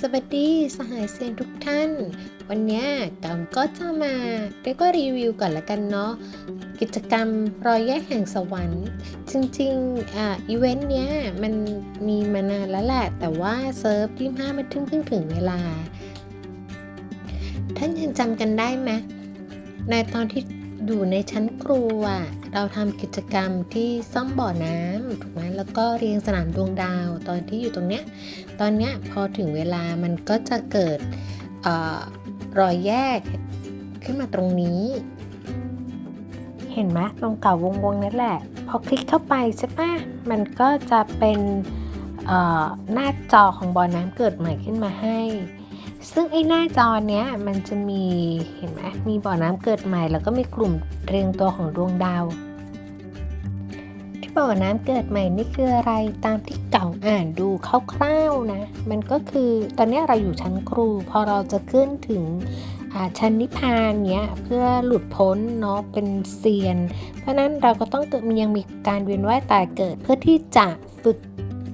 สวัสดีสหายเซียนทุกท่าน วันนี้กำก็จะมาเรียกว่ารีวิวก่อนละกันเนาะกิจกรรมรอยแยกแห่งสวรรค์ จริงๆอ่าอีเวนต์เนี้ยมันมีมานานแล้วแหละ แต่ว่าเซิร์ฟที่ห้ามันเพิ่งเพิ่งถึงเวลา ท่านยังจำกันได้ไหมในตอนที่ อยู่ในชั้นครูอะเราทำกิจกรรมที่ซ่อมบ่อน้ำถูกไหมแล้วก็เรียงสนามดวงดาวตอนที่อยู่ตรงเนี้ยตอนเนี้ยพอถึงเวลามันก็จะเกิดออรอยแยกขึ้นมาตรงนี้ เห็นไหมตรงเก่าวงวงๆนั่นแหละ พอคลิกเข้าไปใช่ปะมันก็จะเป็นหน้าจอของบ่อน้ำเกิดใหม่ขึ้นมาให้ ซึ่งไอ้หน้าจอเนี้ยมันจะมีเห็นไหมมีบ่อน้ำเกิดใหม่ แล้วก็มีกลุ่มเรียงตัวของดวงดาวที่บ่อน้ำเกิดใหม่นี่คืออะไรตามที่เก่าอ่านดูคร่าวๆนะ มันก็คือตอนนี้เราอยู่ชั้นครู พอเราจะขึ้นถึงอ่าชั้นนิพพานเนี้ยเพื่อหลุดพ้นเนาะเป็นเซียน เพราะฉะนั้นเราก็ต้องเกิดมียังมีการเวียนว่ายตายเกิดเพื่อที่จะฝึก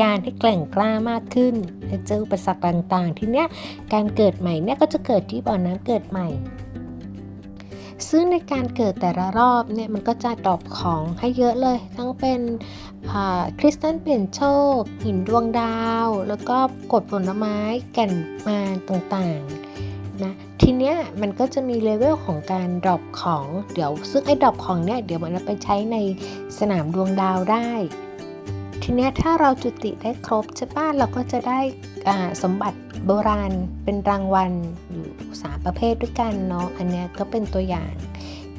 ยานให้แกร่งกล้ามากขึ้นเจออุปสรรคต่างๆ ทีเนี้ยการเกิดใหม่เนี่ยก็จะเกิดที่บ่อน้ำเกิดใหม่ ซึ่งในการเกิดแต่ละรอบเนี่ยมันก็จะดรอปของให้เยอะเลย ทั้งเป็นคริสตัลเปลี่ยนโชค หินดวงดาว แล้วก็กดผลไม้แก่นมาต่างๆนะทีเนี้ยมันก็จะมีเลเวลของการดรอปของเดี๋ยวซึ่งไอ้ดรอปของเนี่ยเดี๋ยวมันเอาไปใช้ในสนามดวงดาวได้ ทีเนี้ยถ้าเราจุติได้ครบใช่ป่ะเราก็จะได้สมบัติโบราณเป็นรางวัลอยู่สามประเภทด้วยกันเนาะอันเนี้ยก็เป็นตัวอย่าง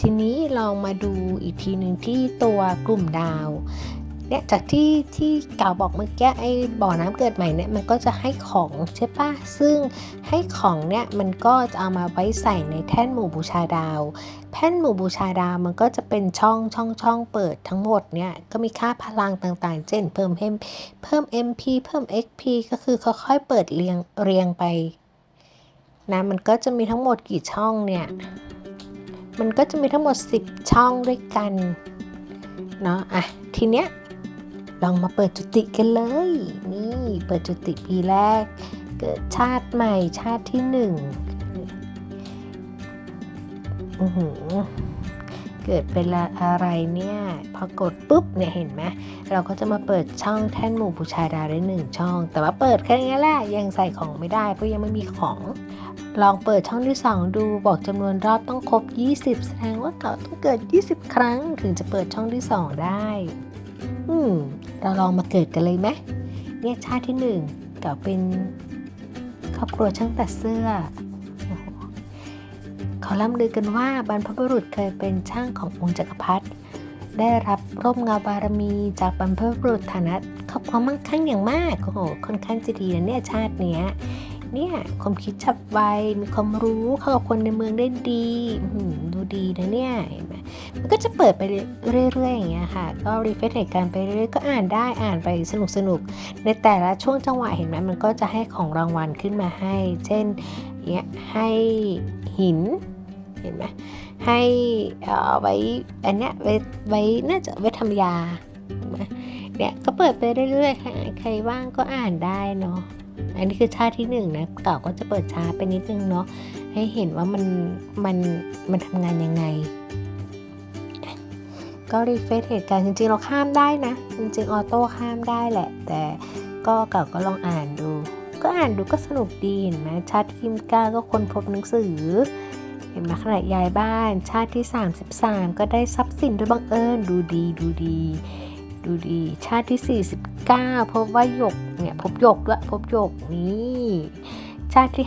ทีนี้ลองมาดูอีกทีหนึ่งที่ตัวกลุ่มดาว เนี่ยจากที่ที่กล่าวบอกเมื่อกี้ไอ้บ่อน้ำเกิดใหม่เนี่ยมันก็จะให้ของใช่ปะซึ่งให้ของเนี่ยมันก็จะเอามาไว้ใส่ในแท่นหมู่บูชาดาว แท่นหมู่บูชาดาวมันก็จะเป็นช่องช่องช่องเปิดทั้งหมดเนี่ยก็มีค่าพลังต่างๆ เช่นเพิ่มเพิ่มเพิ่ม MP เพิ่ม XP ก็คือค่อยๆเปิดเรียงเรียงไปนะมันก็จะมีทั้งหมดกี่ช่องเนี่ยมันก็จะมีทั้งหมด 10 ช่องด้วยกันเนาะอะทีเนี้ย ลองมาเปิดจุติกันเลย นี่เปิดจุติปีแรก เกิดชาติใหม่ชาติที่หนึ่งเกิดเป็นอะไรเนี่ย พอกดปุ๊บเนี่ยเห็นไหมเราก็จะมาเปิดช่องแท่นหมู่บูชาดาวได้หนึ่งช่อง แต่ว่าเปิดแค่นี้แหละยังใส่ของไม่ได้เพราะยังไม่มีของ ลองเปิดช่องที่ 2 ดูบอกจำนวนรอบต้องครบ 20 แสดงว่าเก่าต้องเกิด 20 ครั้งถึงจะเปิดช่องที่ 2 ได้ อืม เราลองมาเกิดกันเลยไหมเนี่ยชาติที่1เก่าเป็นครอบครัวช่างตัดเสื้ออเขาล่ำลือกันว่าบรรพบุรุษเคยเป็นช่างขององค์จักรพรรดิได้รับร่มเงาบารมีจากบรรพบุรุษฐานะครอบครัวมั่งคั่งอย่างมากโอ้โหค่อนข้างจะดีนะเนี่ยชาติเนี้ย เนี่ยความคิดฉับไวมีความรู้เข้ากับคนในเมืองได้ดีดูดีนะเนี่ยเห็นไหมมันก็จะเปิดไปเรื่อยๆอย่างเงี้ยค่ะ ก็รีเฟรชเหตุการณ์ไปเรื่อยๆก็อ่านได้อ่านไปสนุกสนุกๆในแต่ละช่วงจังหวะเห็นไหมมันก็จะให้ของรางวัลขึ้นมาให้ เช่นเนี่ยให้หินเห็นไหมให้เอ่อไว้อันเนี้ยไว้ไว้น่าจะไว้ทำยาเห็นไหมเนี่ยก็เปิดไปเรื่อยๆ ใครว่างก็อ่านได้เนาะ อันนี้คือชาติที่หนึ่งนะเก่าก็จะเปิดช้าไปนิดนึงเนาะให้เห็นว่ามันมันมันทำงานยังไง ก็รีเฟซเหตุการณ์จริงๆ เราข้ามได้นะ จริงๆ ออโต้ข้ามได้แหละ แต่ก็เก่าก็ลองอ่านดู ก็อ่านดูก็สนุกดีเห็นไหมชาติที่ก้าก็คนพบหนังสือ เห็นไหมขณะยายบ้านชาติที่ 33 ก็ได้ทรัพย์สินโดยบังเอิญดูดีดูดีด ดี ชาติที่ 49 พบว่าหยกเนี่ยพบหยกด้วยพบหยกนี่ชาติที่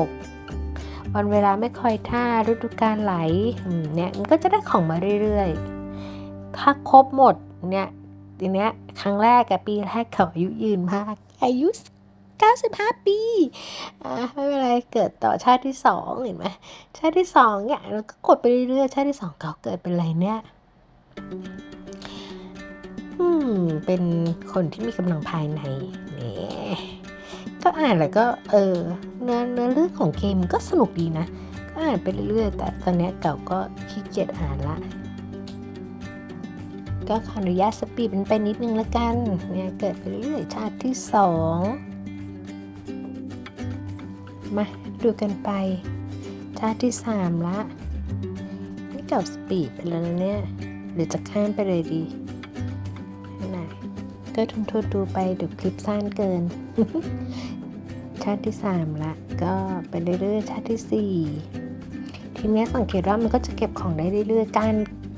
56 วันเวลาไม่คอยท่าฤดูกาลไหลเนี่ยมันก็จะได้ของมาเรื่อยๆ ถ้าครบหมดเนี่ยทีเนี้ยครั้งแรกกับปีแรกเขาอายุยืนมาก อายุ 95 ปีอ่าไม่เป็นไรเกิดต่อชาติที่สองเห็นไหมชาติที่สองเนี่ยเราก็กดไปเรื่อยๆ ชาติที่สองเขาเกิดเป็นอะไรเนี่ย อืม เป็นคนที่มีกำลังภายในเนี่ยก็อ่านแล้วก็ เออ เนื้อเนื้อเรื่องของเกมก็สนุกดีนะ ก็อ่านไปเรื่อยๆ แต่ตอนนี้เก่าก็ขี้เกียจอ่านละ ก็ขออนุญาตสปีดมันไปนิดนึงละกัน เนี่ยเกิดไปเรื่อยชาติที่สอง มาดูกันไป ชาติที่สามละ นี่เก่าสปีดไปแล้วนะเนี่ย หรือจะข้ามไปเลยดี ก็ทนทนดูไปดี๋ยวคลิปสั้นเกิน ชาติที่สามละ ก็ไปเรื่อยๆชาติที่สี่ทีเนี้ยสังเกตว่ามันก็จะเก็บของได้เรื่อยๆ การ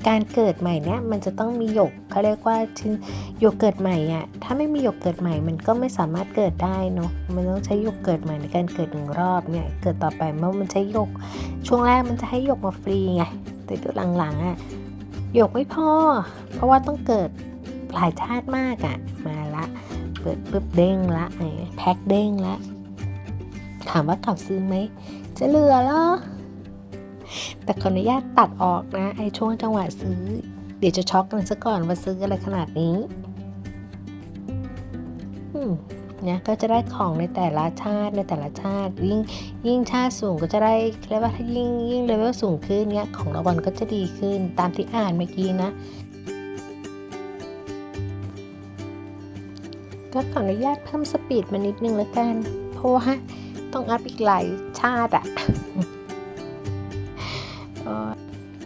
การเกิดใหม่เนี่ยมันจะต้องมีหยกเขาเรียกว่าชิ้นหยกเกิดใหม่อะถ้าไม่มีหยกเกิดใหม่มันก็ไม่สามารถเกิดได้เนาะมันต้องใช้หยกเกิดใหม่ในการเกิดหนึ่งรอบเนี่ยเกิดต่อไปเมื่อมันใช้หยก ช่วงแรกมันจะให้หยกมาฟรีไงแต่ตัวหลังๆอะหยกไม่พอเพราะว่าต้องเกิด หลายชาติมากอะ มาละ เปิดปุ๊บเด้งละไอ้แพ็คเด้งละ ถามว่าเก่าซื้อไหม จะเหลือเหรอ แต่ขออนุญาตตัดออกนะ ไอ้ช่วงจังหวะซื้อ เดี๋ยวจะช็อกกันซะก่อนว่าซื้ออะไรขนาดนี้เนี่ยก็จะได้ของในแต่ละชาติในแต่ละชาติ ยิ่งยิ่งชาติสูงก็จะได้เรียกว่าถ้ายิ่งยิ่งเลเวลสูงขึ้นเนี่ยของรางวัลก็จะดีขึ้นตามที่อ่านเมื่อกี้นะ ก็ขออนุญาตเพิ่มสปีดมานิดนึงแล้วกัน เพราะว่าต้องอัพอีกหลายชาติอะเอ่อ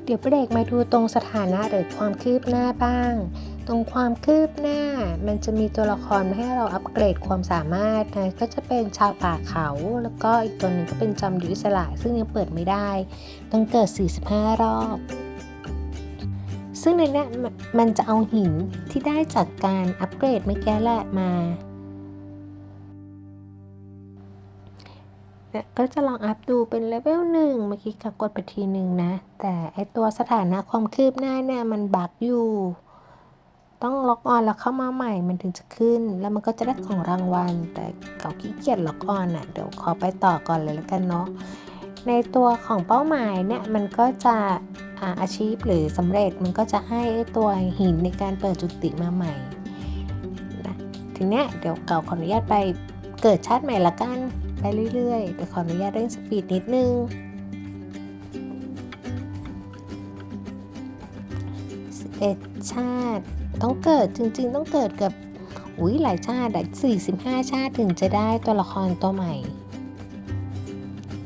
เดี๋ยวเบรกมาดูตรงสถานะหรือความคืบหน้าบ้าง ตรงความคืบหน้ามันจะมีตัวละครมาให้เราอัปเกรดความสามารถนะก็จะเป็นชาวป่าเขา แล้วก็อีกตัวหนึ่งก็เป็นจอมยุทธอิสระซึ่งยังเปิดไม่ได้ ต้องเกิด 45 รอบ ซึ่งในนี้มันจะเอาหินที่ได้จากการอัปเกรดเมื่อกี้แหละมา ก็จะลองอัพดูเป็นเลเวลหนึ่งเมื่อกี้ก็กดไปทีหนึ่งนะ แต่ไอตัวสถานะความคืบหน้าเนี่ยมันบักอยู่ ต้องล็อกออนแล้วเข้ามาใหม่มันถึงจะขึ้น แล้วมันก็จะได้ของรางวัล แต่เก่าขี้เกียจล็อกออนอะ เดี๋ยวขอไปต่อก่อนเลยแล้วกันเนาะ ในตัวของเป้าหมายเนี่ยมันก็จะ อาอาชีพหรือสำเร็จมันก็จะให้ตัวหินในการเปิดจุติมาใหม่นะทีเนี้ยเดี๋ยวเก่าขออนุญาตไปเกิดชาติใหม่ละกันไปเรื่อยๆแต่ขออนุญาตเร่งสปีดนิดนึง11ชาติต้องเกิดจริง ๆ ต้องเกิดกับอุ้ยหลายชาติอะ45ชาติถึงจะได้ตัวละครตัวใหม่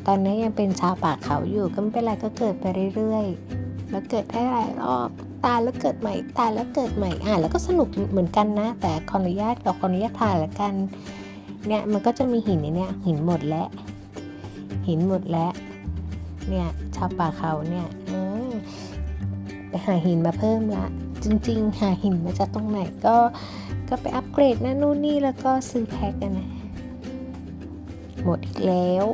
ตอนนี้ยังเป็นชาวป่าเขาอยู่ก็ไม่เป็นไรก็เกิดไปเรื่อยๆ แล้วเกิดได้หลายรอบตายแล้วเกิดใหม่ตายแล้วเกิดใหม่อะแล้วก็สนุกเหมือนกันนะ แต่ขออนุญาตเราขออนุญาตถ่ายละกันเนี่ยมันก็จะมีหินในเนี่ยหินหมดแล้ว หินหมดแล้วเนี่ยชาวป่าเขาเนี่ยเออไปหาหินมาเพิ่มละ จริง ๆ หาหินมาจากตรงไหนก็ก็ไปอัปเกรดนั่นนู่นนี่แล้วก็ซื้อแพ็กกันนะหมดอีกแล้ว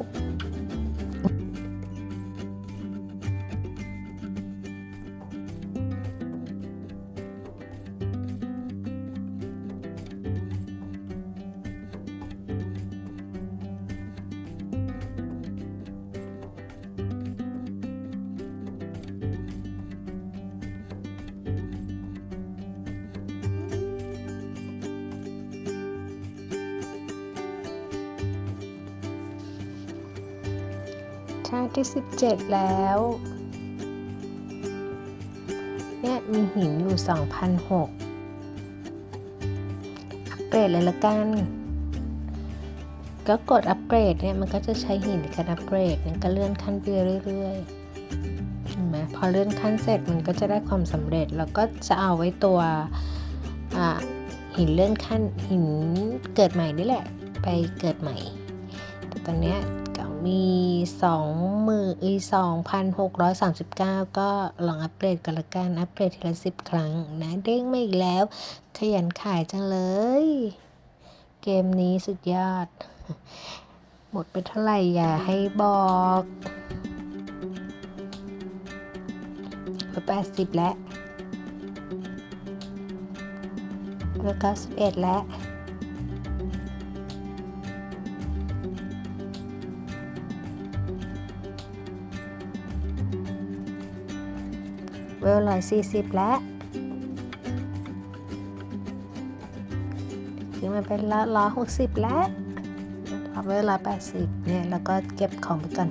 ชาติที่ 17 แล้ว เนี่ยมีหินอยู่ 2,006อัปเกรดเลยละกัน ก็กดอัปเกรดเนี่ยมันก็จะใช้หินในการอัปเกรดเนี่ยก็เลื่อนขั้นไปเรื่อยๆเห็นไหมพอเลื่อนขั้นเสร็จมันก็จะได้ความสำเร็จ แล้วก็จะเอาไว้ตัวหินเลื่อนขั้นหินเกิดใหม่นี่แหละ ไปเกิดใหม่ แต่ตอนเนี้ย มีสองมืออีสองพันหกร้อยสามสิบเก้าก็ลองอัปเกรดกันละกัน อัปเกรดทีละสิบครั้งนะเด้งมาอีกแล้ว ขยันขายจังเลย เกมนี้สุดยอด หมดไปเท่าไหร่อย่าให้บอกไปแปดสิบแล้วแล้วก็สิบเอ็ดแล้ว เวลร้อยสี่สิบแล้วคือมันเป็นละร้อยหกสิบแล้วเอเวลาแปดสิบเนี่ยแล้วก็เก็บของไปก่อน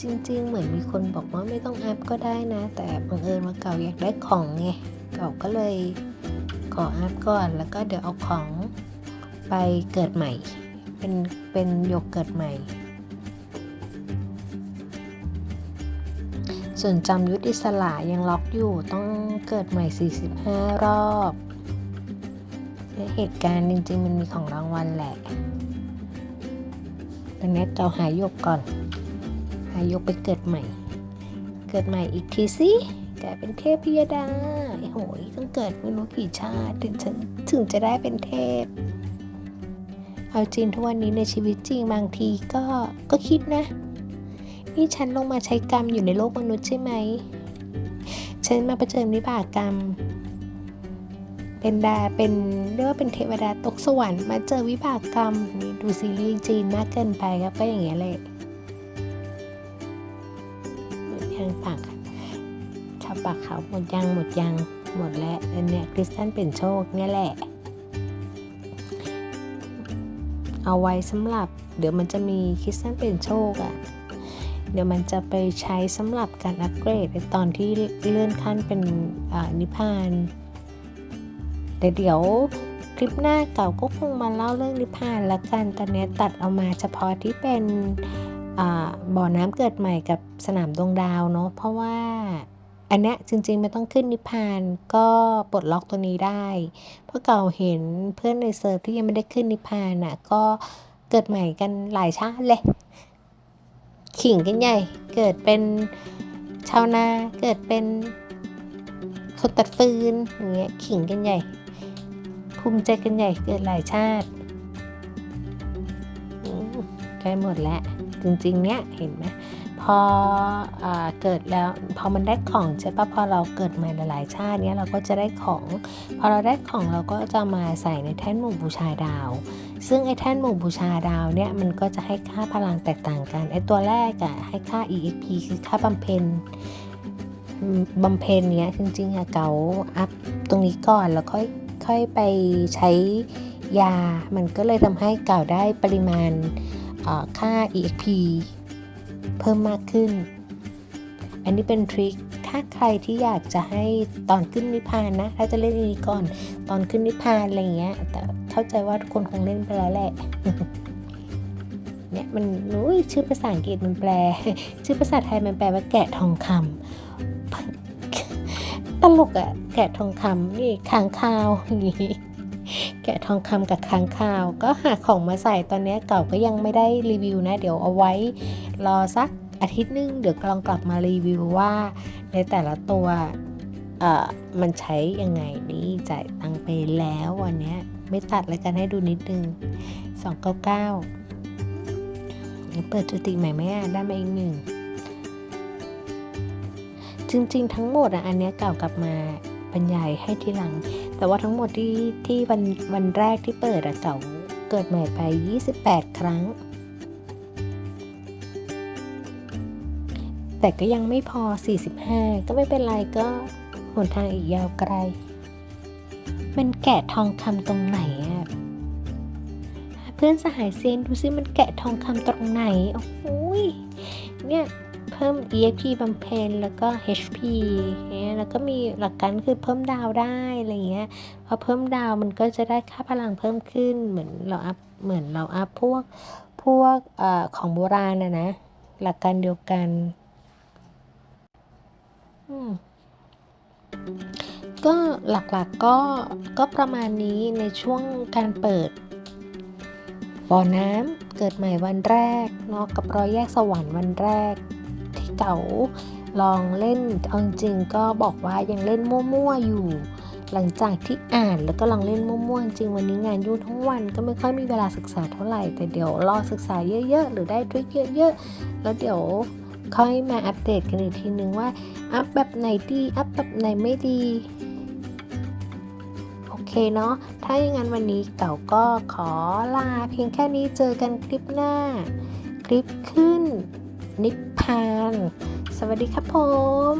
จริงๆ เหมือนมีคนบอกว่าไม่ต้องอัพก็ได้นะ แต่บังเอิญว่าเก่าอยากได้ของไง เก่าก็เลยขออัพก่อนแล้วก็เดี๋ยวเอาของไปเกิดใหม่ เป็นเป็นหยกเกิดใหม่ ส่วนจำยุทธอิสระยังล็อกอยู่ต้องเกิดใหม่ 45 รอบและเหตุการณ์จริง ๆ มันมีของรางวัลแหละตอนนี้เราหายกก่อน หายกไปเกิดใหม่ เกิดใหม่อีกทีสิกลายเป็นเทพพิยดาโหยต้องเกิดไม่รู้กี่ชาติถึงจะถึงจะได้เป็นเทพ เอาจริงทุกวันนี้ในชีวิตจริงบางทีก็ก็คิดนะ นี่ฉันลงมาใช้กรรมอยู่ในโลกมนุษย์ใช่ไหม ฉันมาเผชิญวิบากกรรม เป็นดา เป็นเรียกว่าเป็นเทวดาตกสวรรค์มาเจอวิบากกรรมนี่ดูซีรีส์จีนมากเกินไปครับก็อย่างเงี้ยเลยยังปากชาวปากเขาหมดยังหมดยังหมดแล้วอันเนี้ยคริสตันเป็นโชคเนี่ยแหละ เอาไว้สำหรับเดี๋ยวมันจะมีคริสตันเป็นโชคอะ่ะ เดี๋ยวมันจะไปใช้สำหรับการอัปเกรดในตอนที่เลื่อนขั้นเป็นนิพพานแต่เดี๋ยวคลิปหน้าเก่าก็คงมาเล่าเรื่องนิพพานละกันตอนนี้ตัดเอามาเฉพาะที่เป็นบ่อน้ำเกิดใหม่กับสนามดวงดาวเนาะเพราะว่าอันนี้จริงๆไม่ต้องขึ้นนิพพานก็ปลดล็อกตัวนี้ได้ เพราะเก่าเห็นเพื่อนในเซิร์ฟที่ยังไม่ได้ขึ้นนิพพานอะก็เกิดใหม่กันหลายชาติเลย ขิงกันใหญ่ เกิดเป็นชาวนา เกิดเป็นคนตัดฟืนอย่างเงี้ยขิงกันใหญ่ ภูมิใจกันใหญ่ เกิดหลายชาติใกล้หมดแล้ว จริงๆ เนี้ยเห็นไหม พออเกิดแล้วพอมันได้ของใช่ปะพอเราเกิดใหม่หลายๆชาติเนี้ยเราก็จะได้ของ พอเราได้ของเราก็จะมาใส่ในแท่นหมู่บูชาดาว ซึ่งไอ้แท่นหมู่บูชาดาวเนี่ยมันก็จะให้ค่าพลังแตกต่างกันไอ้ตัวแรกอะให้ค่า EXP คือค่าบำเพ็ญบำเพ็ญเนี้ยจริงๆอะเกาอัพตรงนี้ก่อนแล้วค่อยค่อยไปใช้ยา มันก็เลยทำให้เก่าได้ปริมาณค่า EXP เพิ่มมากขึ้น อันนี้เป็นทริค ถ้าใครที่อยากจะให้ตอนขึ้นนิพพานนะ ถ้าจะเล่นนี้ก่อนตอนขึ้นนิพพานอะไรเงี้ย แต่เข้าใจว่าทุกคนคงเล่นไปแล้วแหละ เนี่ยมันนู้ยชื่อภาษาอังกฤษมันแปล ชื่อภาษาไทยมันแปลว่าแกะทองคำตลกอะแกะทองคำนี่ค้างคาวอย่างนี้แกะทองคำกับค้างคาว ก็หาของมาใส่ตอนนี้เก่าก็ยังไม่ได้รีวิวนะ เดี๋ยวเอาไว้ รอสักอาทิตย์นึงเดี๋ยวลองกลับมารีวิวว่าในแต่ละตัวเอ่อมันใช้ยังไงนี่จ่ายตังไปแล้ววันนี้ไม่ตัดเลยกันให้ดูนิดนึง 299 เปิดจุติใหม่ไหมอะได้มาอีกหนึ่งจริง ๆ ทั้งหมดอะอันนี้เก่ากลับมาบรรยายให้ทีหลัง แต่ว่าทั้งหมดที่ที่วันวันแรกที่เปิดอะเก่าเกิดใหม่ไป 28 ครั้ง แต่ก็ยังไม่พอ 45 ก็ไม่เป็นไรก็หนทางอีกยาวไกล มันแกะทองคำตรงไหนอะเพื่อนสหายเซนดูซิมันแกะทองคำตรงไหน โอ้โหเนี่ยเพิ่ม EXP บำเพ็ญแล้วก็ HP เนี่ยแล้วก็มีหลักการคือเพิ่มดาวได้อะไรเงี้ยพอเพิ่มดาวมันก็จะได้ค่าพลังเพิ่มขึ้นเหมือนเราอัพเหมือนเราอัพพวกพวกอของโบราณนะนะ หลักการเดียวกัน ก็หลักๆกก็ก็ประมาณนี้ในช่วงการเปิดบ่อน้ำเกิดใหม่วันแรกเนาะกับรอยแยกสวรรค์วันแรก ที่เก๋าลองเล่นเอาจริงก็บอกว่ายังเล่นมั่วๆอยู่ หลังจากที่อ่านแล้วก็ลองเล่นมั่วๆจริงวันนี้งานยุ่งทั้งวันก็ไม่ค่อยมีเวลาศึกษาเท่าไหร่แต่เดี๋ยวรอศึกษาเยอะๆ หรือได้ทริคเยอะๆ แล้วเดี๋ยว ค่อยมาอัปเดตกันอีกทีนึงว่า อัพแบบไหนดี อัพแบบไหนไม่ดี โอเคเนาะ ถ้าอย่างนั้นวันนี้เก่าก็ขอลาเพียงแค่นี้เจอกันคลิปหน้า คลิปขึ้น นิพพาน สวัสดีครับผม